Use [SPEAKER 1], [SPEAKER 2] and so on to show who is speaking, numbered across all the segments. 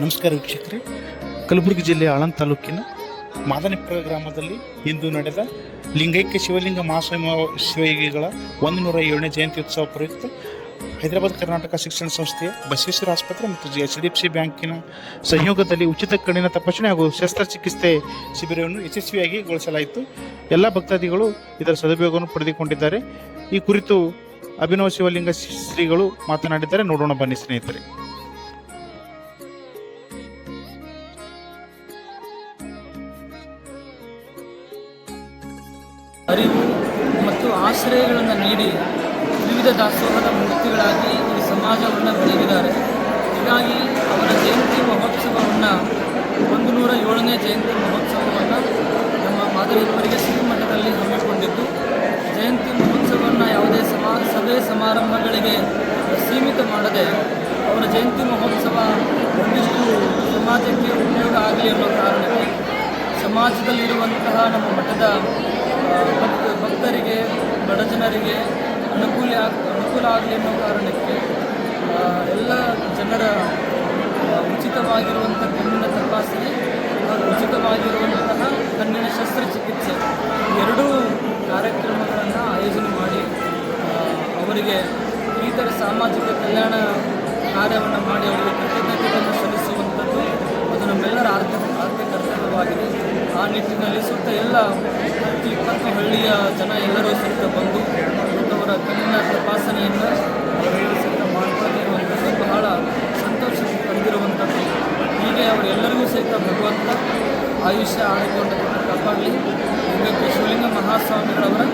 [SPEAKER 1] ನಮಸ್ಕಾರ ವೀಕ್ಷಕರೇ. ಕಲಬುರಗಿ ಜಿಲ್ಲೆಯ ಆಳಂದ ತಾಲೂಕಿನ ಮಾದನಿಪುರ ಗ್ರಾಮದಲ್ಲಿ ಇಂದು ನಡೆದ ಲಿಂಗೈಕ್ಯ ಶಿವಲಿಂಗ ಮಹಾಸ್ವಾಮಿ ಶಿವಯೋಗಿಗಳ ಒಂದು ನೂರ ಏಳನೇ ಜಯಂತಿ ಉತ್ಸವ ಪ್ರಯುಕ್ತ ಹೈದರಾಬಾದ್ ಕರ್ನಾಟಕ ಶಿಕ್ಷಣ ಸಂಸ್ಥೆಯ ಬಸವೇಶ್ವರ ಆಸ್ಪತ್ರೆ ಮತ್ತು G H D F C ಬ್ಯಾಂಕಿನ ಸಹಯೋಗದಲ್ಲಿ ಉಚಿತ ಕಣ್ಣಿನ ತಪಾಸಣೆ ಹಾಗೂ ಶಸ್ತ್ರಚಿಕಿತ್ಸೆ ಶಿಬಿರವನ್ನು ಯಶಸ್ವಿಯಾಗಿ ಗೊಳಿಸಲಾಯಿತು ಎಲ್ಲ ಭಕ್ತಾದಿಗಳು ಇದರ ಸದುಪಯೋಗವನ್ನು ಪಡೆದುಕೊಂಡಿದ್ದಾರೆ. ಈ ಕುರಿತು ಅಭಿನವ ಶಿವಲಿಂಗ ಶ್ರೀಗಳು ಮಾತನಾಡಿದ್ದಾರೆ. ನೋಡೋಣ ಬನ್ನಿ ಸ್ನೇಹಿತರೆ.
[SPEAKER 2] ಅರಿವು ಮತ್ತು ಆಶ್ರಯಗಳನ್ನು ನೀಡಿ ವಿವಿಧ ದಾಸೋಹದ ಮೂರ್ತಿಗಳಾಗಿ ಈ ಸಮಾಜವನ್ನು ಬೆಳಗಿದ್ದಾರೆ ಹೀಗಾಗಿ ಅವರ ಜಯಂತಿ ಮಹೋತ್ಸವವನ್ನು ಒಂದು ನೂರ ಏಳನೇ ಜಯಂತಿ ಮಹೋತ್ಸವವನ್ನು ನಮ್ಮ ಮಾದರಿಯವರಿಗೆ ಶ್ರೀಮಠದಲ್ಲಿ ಹಮ್ಮಿಕೊಂಡಿದ್ದು, ಜಯಂತಿ ಮಹೋತ್ಸವವನ್ನು ಯಾವುದೇ ಸಮಾ ಸಭೆ ಸಮಾರಂಭಗಳಿಗೆ ಸೀಮಿತ ಮಾಡದೆ ಅವರ ಜಯಂತಿ ಮಹೋತ್ಸವ ಒಂದಿಷ್ಟು ಸಮಾಜಕ್ಕೆ ಉಪಯೋಗ ಆಗಲಿ ಅನ್ನೋ ಕಾರಣಕ್ಕೆ ಸಮಾಜದಲ್ಲಿರುವಂತಹ ನಮ್ಮ ಮಠದ ಭಕ್ತ ಭಕ್ತರಿಗೆ, ಬಡ ಜನರಿಗೆ ಅನುಕೂಲ ಅನುಕೂಲ ಆಗಲಿ ಅನ್ನೋ ಕಾರಣಕ್ಕೆ ಎಲ್ಲ ಜನರ ಉಚಿತವಾಗಿರುವಂಥ ಕಣ್ಣಿನ ತಪಾಸಣೆ ಹಾಗೂ ಉಚಿತವಾಗಿರುವಂತಹ ಕಣ್ಣಿನ ಶಸ್ತ್ರಚಿಕಿತ್ಸೆ ಎರಡೂ ಕಾರ್ಯಕ್ರಮಗಳನ್ನು ಆಯೋಜನೆ ಮಾಡಿ ಅವರಿಗೆ ಈ ಥರ ಸಾಮಾಜಿಕ ಕಲ್ಯಾಣ ಕಾರ್ಯವನ್ನು ಮಾಡಿ ಅವರಿಗೆ ಕೃತಜ್ಞತೆಯನ್ನು ಸಲ್ಲಿಸುವಂಥದ್ದು ಅದು ನಮ್ಮೆಲ್ಲರ ಆರ್ಥಿಕ ಆರ್ಥಿಕ ಕರ್ತವ್ಯವಾಗಿದೆ ಆ ನಿಟ್ಟಿನಲ್ಲಿ ಸುತ್ತ ಎಲ್ಲ ಪ್ರತಿ ಇಪ್ಪತ್ತು ಹಳ್ಳಿಯ ಜನ ಎಲ್ಲರೂ ಸುತ್ತ ಬಂದು ಅವರ ಕಣ್ಣಿನ ತಪಾಸಣೆಯನ್ನು ಸುತ್ತ ಮಾಡ್ತಾರೆ ಬಹಳ ಸಂತೋಷ ತಂದಿರುವಂಥದ್ದು ಹೀಗೆ ಅವರೆಲ್ಲರಿಗೂ ಸಹಿತ ಭಗವಂತ ಆಯುಷ್ಯ ಆಡಿಕೊಂಡು ಕಾಪಾಡಲಿ ಇದಕ್ಕೆ ಶಿವಲಿಂಗ ಮಹಾಸ್ವಾಮಿಗಳವರ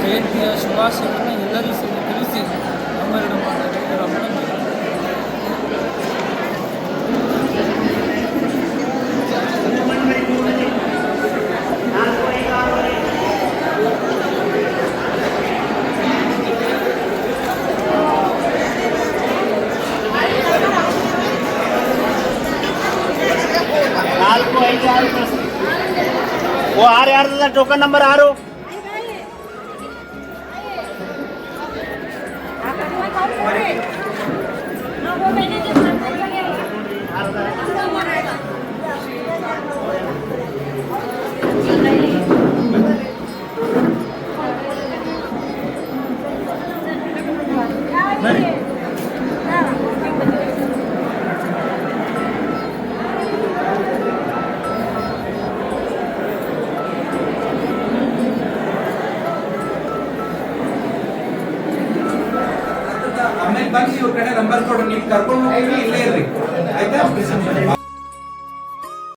[SPEAKER 2] ಜಯಂತಿಯ ಶುಭಾಶಯವನ್ನು ಎಲ್ಲರಿಗೂ ಸಹಿತ ತಿಳಿಸಿ
[SPEAKER 3] ನಾಲ್ಕು ಐದು ಆರು ಕಳಿಸ್ರಿ ಓ ಆರು ಯಾರ್ದದ ಟೋಕನ್ ನಂಬರ್ ಆರು
[SPEAKER 4] ಆಮೇಲೆ ಬಂದು ಇವ್ರ ಕಡೆ ನಂಬರ್ ಕೊಡು ನಿಮ್ಗೆ ಕರ್ಕೊಂಡು ಹೋಗಿ ಇಲ್ಲೇ ಇರ್ರಿ. ಆಯ್ತಾ?